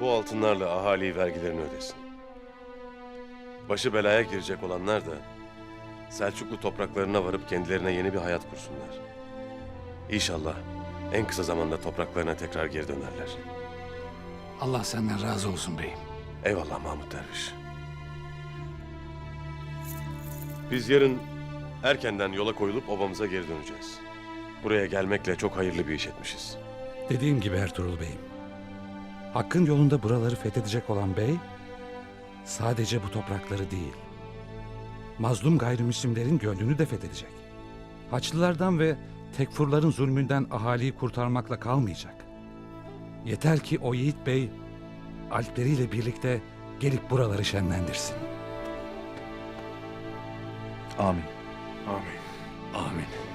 bu altınlarla ahali vergilerini ödesin. Başı belaya girecek olanlar da Selçuklu topraklarına varıp kendilerine yeni bir hayat kursunlar. İnşallah en kısa zamanda topraklarına tekrar geri dönerler. Allah senden razı olsun beyim. Eyvallah Mahmut Derviş. Biz yarın erkenden yola koyulup obamıza geri döneceğiz. Buraya gelmekle çok hayırlı bir iş etmişiz. Dediğim gibi Ertuğrul Bey'im. Hakkın yolunda buraları fethedecek olan bey, sadece bu toprakları değil, mazlum gayrimüslimlerin gönlünü de fethedecek. Haçlılardan ve tekfurların zulmünden ahaliyi kurtarmakla kalmayacak. Yeter ki o yiğit bey, alpleriyle birlikte gelip buraları şenlendirsin. Amin. Amin. Amin.